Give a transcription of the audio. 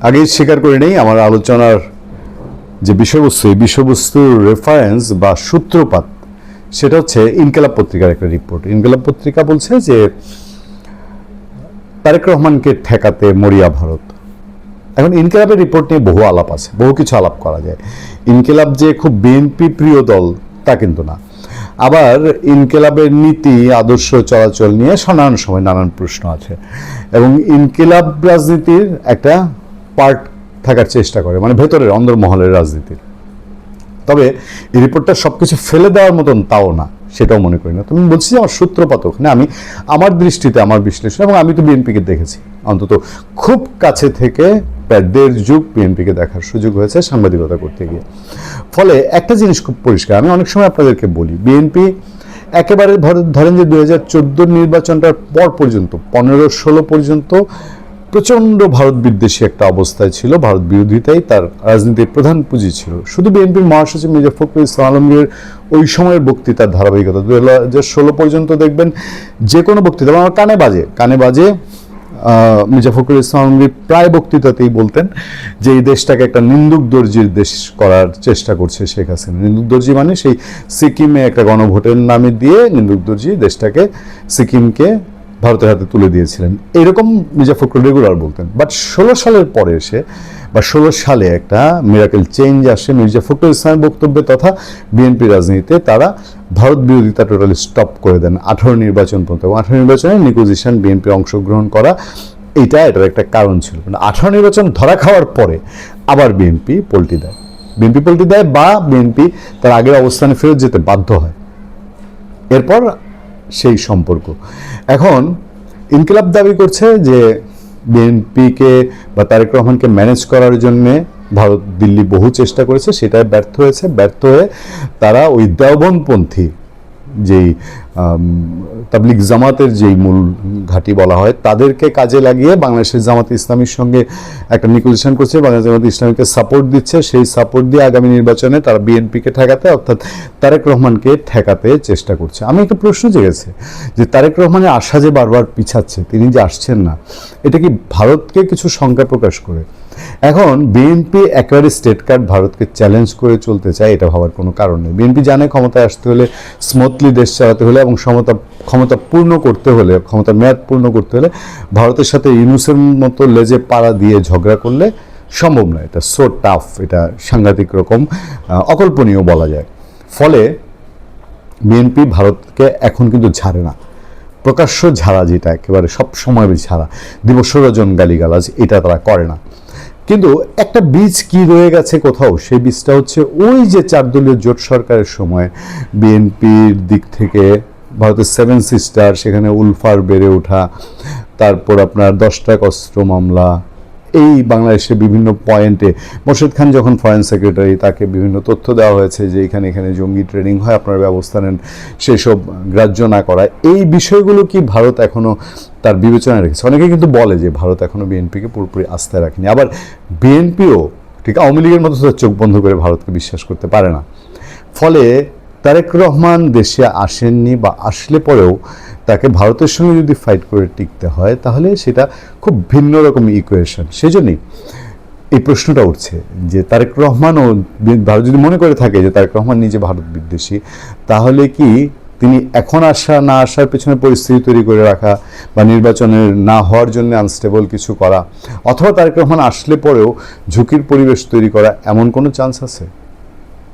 আগেই স্বীকার করে নেই, আমার আলোচনার যে বিষয়বস্তু, এই বিষয়বস্তুর রেফারেন্স বা সূত্রপাত, সেটা হচ্ছে ইনকেলাব পত্রিকার একটা রিপোর্ট ইনকেলাব পত্রিকা বলছে যে, তারেক রহমানকে ঠেকাতে মরিয়া ভারত। এখন ইনকেলাবের রিপোর্ট নিয়ে বহু আলাপ আছে, বহু কিছু আলাপ করা যায়। ইনকেলাব যে খুব বিএনপি প্রিয় দল, তা কিন্তু না। আবার ইনকেলাবের নীতি, আদর্শ চলাচল নিয়ে নানান সময় নানান প্রশ্ন আছে। এবং ইনকেলাব রাজনীতির একটা পার্ট থাকার চেষ্টা করে মানে ভেতরের অন্দরমহলের রাজনীতির তবে এই রিপোর্টটা সব কিছু ফেলে দেওয়ার মতন তাও না, সেটাও মনে করি না। তুমি বলছি যে আমার সূত্রপাত ওখানে, আমি আমার দৃষ্টিতে, আমার বিশ্লেষণ, এবং আমি তো বিএনপিকে দেখেছি। অন্তত খুব কাছে থেকে প্রায় দেড় যুগ বিএনপিকে দেখার সুযোগ হয়েছে সাংবাদিকতা করতে গিয়ে। ফলে একটা জিনিস খুব পরিষ্কার, আমি অনেক সময় আপনাদেরকে বলি বিএনপি একেবারে ধরে- ধরেন যে দু হাজার নির্বাচনটার পর পর্যন্ত, পনেরো ষোলো পর্যন্ত প্রচণ্ড ভারত বিদ্বেষী একটা অবস্থায় ছিল, ভারত বিরোধিতাই তার রাজনীতির প্রধান পুঁজি ছিল। শুধু বিএনপির মহাসচিব মির্জা ফখরুল ইসলাম আলমগীর ওই সময়ের বক্তৃতার ধারাবাহিকতা। দু হাজার ষোলো পর্যন্ত দেখবেন যে কোনো বক্তৃতা, আমার কানে বাজে কানে বাজে মির্জা ফখরুল ইসলাম আলমগীর প্রায় বক্তৃতাতেই বলতেন যে এই দেশটাকে একটা নিন্দুক দর্জির দেশ করার চেষ্টা করছে শেখ হাসিনা। নিন্দুক দর্জি মানে সেই সিকিমে একটা গণভোটের নামে দিয়ে নিন্দুক দর্জি দেশটাকে, সিকিমকে ভারতের হাতে তুলে দিয়েছিলেন। এরকম মির্জা ফখরুল রেগুলার বলতেন। বাট ষোলো সালের পরে এসে, বা ষোলো সালে একটা মিরাকেল চেঞ্জ আসে মির্জা ফখরুল ইসলামের বক্তব্যে তথা বিএনপি রাজনীতিতে তারা ভারত বিরোধিতা টোটালি স্টপ করে দেন আঠারো নির্বাচন পর্যন্ত। এবং আঠারো নির্বাচনে নিকোজিশন বিএনপি অংশগ্রহণ করা, এটা এটার একটা কারণ ছিল। মানে আঠারো নির্বাচন ধরা খাওয়ার পরে আবার বিএনপি পল্টি দেয়। বিএনপি পল্টি দেয় বা বিএনপি তার আগের অবস্থানে ফেরত যেতে বাধ্য হয়। এরপর সেই সম্পর্ক। এখন ইনকিলাব দাবি করছে যে বিএনপিকে বা তারেক রহমানকে ম্যানেজ করার জন্যে ভারত দিল্লি বহু চেষ্টা করেছে সেটাই ব্যর্থ হয়েছে। ব্যর্থ হয়ে তারা ওই দেওবনপন্থী যেই আম, তাবলিগ জামাতের যেই মূল ঘাঁটি বলা হয় তাদেরকে কাজে লাগিয়ে বাংলাদেশের জামাত ইসলামীর সঙ্গে একটা নিকোজিশন করছে। বাংলাদেশ জামাত ইসলামীকে সাপোর্ট দিচ্ছে। সেই সাপোর্ট দিয়ে আগামী নির্বাচনে তারা বিএনপিকে ঠেকাতে অর্থাৎ তারেক রহমানকে ঠেকাতে চেষ্টা করছে। আমি একটা প্রশ্ন জেগেছে যে তারেক রহমানের আশা যে বারবার পিছাচ্ছে তিনি যে আসছেন না এটা কি ভারতকে কিছু শঙ্কা প্রকাশ করে? এখন বিএনপি একেবারে স্টেট কার্ড ভারতকে চ্যালেঞ্জ করে চলতে চায়, এটা ভাবার কোনো কারণ নেই। বিএনপি জানে ক্ষমতায় আসতে হলে স্মুথলি দেশ চালাতে হলে এবং ক্ষমতা ক্ষমতা পূর্ণ করতে হলে, ক্ষমতার মেয়াদ পূর্ণ করতে হলে ভারতের সাথে ইউনুসের মতো লেজে পাড়া দিয়ে ঝগড়া করলে সম্ভব নয়। এটা সো টাফ এটা সাংঘাতিক রকম অকল্পনীয় বলা যায়। ফলে বিএনপি ভারতকে এখন কিন্তু ঝাড়ে না। প্রকাশ্য ঝাড়া যেটা একেবারে সব সময় ঝাড়া দিবস রজন গালিগালাজ, এটা তারা করে না। কিন্তু একটা বীজ কি রয়ে গেছে কোথাও? সেই বীজটা হচ্ছে ওই যে চারদলীয় জোট সরকারের সময় বিএনপির দিক থেকে ভারতের সেভেন সিস্টার সেখানে উলফার বেড়ে ওঠা, তারপর আপনার দশটা অস্ত্র মামলা এই বাংলাদেশের বিভিন্ন পয়েন্টে মোর্শেদ খান যখন ফরেন সেক্রেটারি তাকে বিভিন্ন তথ্য দেওয়া হয়েছে যে এখানে এখানে জঙ্গি ট্রেনিং হয়, আপনারা ব্যবস্থা নেন, সেসব গ্রাহ্য না করা এই বিষয়গুলো কি ভারত এখনও তার বিবেচনায় রেখেছে? অনেকে কিন্তু বলে যে ভারত এখনও বিএনপিকে পুরোপুরি আস্থায় রাখেনি। আবার বিএনপিও ঠিক আওয়ামী লীগের মতো চোখ বন্ধ করে ভারতকে বিশ্বাস করতে পারে না। ফলে তারেক রহমান দেশে আসেননি বা আসলে পরেও তাকে ভারতের সঙ্গে যদি ফাইট করে টিকতে হয়, তাহলে সেটা খুব ভিন্ন রকম ইকুয়েশন সেজন্যই এই প্রশ্নটা উঠছে যে তারেক রহমানও ভারত যদি মনে করে থাকে যে তারেক রহমান নিজে ভারত বিদ্বেষী, তাহলে কি তিনি এখন আসা, না আসার পেছনে পরিস্থিতি তৈরি করে রাখা বা নির্বাচনের না হওয়ার জন্য আনস্টেবল কিছু করা, অথবা তারেক রহমান আসলে পরেও ঝুঁকির পরিবেশ তৈরি করা এমন কোনো চান্স আছে?